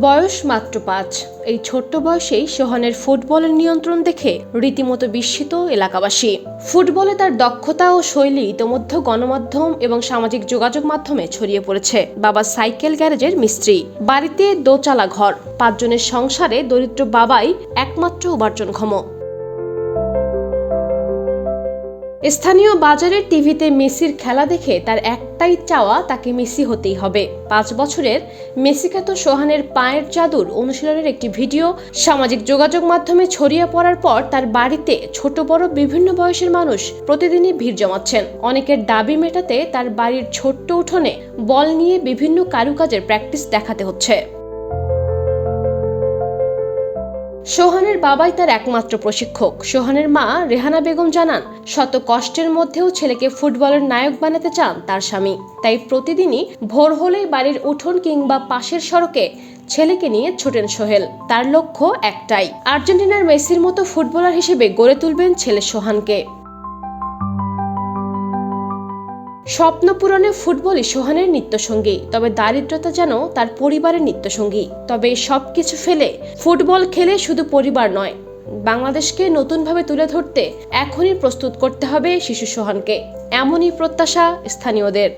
বয়স মাত্র পাঁচ। এই ছোট্ট বয়সেই সোহানের ফুটবলের নিয়ন্ত্রণ দেখে রীতিমতো বিস্মিত এলাকাবাসী। ফুটবলে তার দক্ষতা ও শৈলী ইতোমধ্যে গণমাধ্যম এবং সামাজিক যোগাযোগ মাধ্যমে ছড়িয়ে পড়েছে। বাবা সাইকেল গ্যারেজের মিস্ত্রি। বাড়িতে দোচালা ঘর। পাঁচজনের সংসারে দরিদ্র বাবাই একমাত্র উপার্জনক্ষম। স্থানীয় বাজারের টিভিতে মেসির খেলা দেখে তার একটাই চাওয়া তাকে মেসি হতেই হবে। পাঁচ বছরের মেসিখ্যাত সোহানের পায়ের জাদুর অনুশীলনের একটি ভিডিও সামাজিক যোগাযোগ মাধ্যমে ছড়িয়ে পড়ার পর তার বাড়িতে ছোট, বড়, বিভিন্ন বয়সের মানুষ প্রতিদিনই ভিড় জমাচ্ছেন। অনেকের দাবি মেটাতে তার বাড়ির ছোট্ট উঠোনে বল নিয়ে বিভিন্ন কারুকাজের প্র্যাকটিস দেখাতে হচ্ছে। সোহানের বাবাই তার একমাত্র প্রশিক্ষক। সোহানের মা রেহানা বেগম জানান, শত কষ্টের মধ্যেও ছেলেকে ফুটবলের নায়ক বানাতে চান তার স্বামী। তাই প্রতিদিনই ভোর হলেই বাড়ির উঠোন কিংবা পাশের সড়কে ছেলেকে নিয়ে ছোটেন সোহেল। তার লক্ষ্য একটাই, আর্জেন্টিনার মেসির মতো ফুটবলার হিসেবে গড়ে তুলবেন ছেলে সোহানকে। স্বপ্ন পূরণে ফুটবলই সোহানের নিত্যসঙ্গী, তবে দারিদ্রতা যেন তার পরিবারের নিত্যসঙ্গী। তবে সব কিছু ফেলে ফুটবল খেলে শুধু পরিবার নয়, বাংলাদেশকে নতুনভাবে তুলে ধরতে এখনই প্রস্তুত করতে হবে শিশু সোহানকে। এমনই প্রত্যাশা স্থানীয়দের।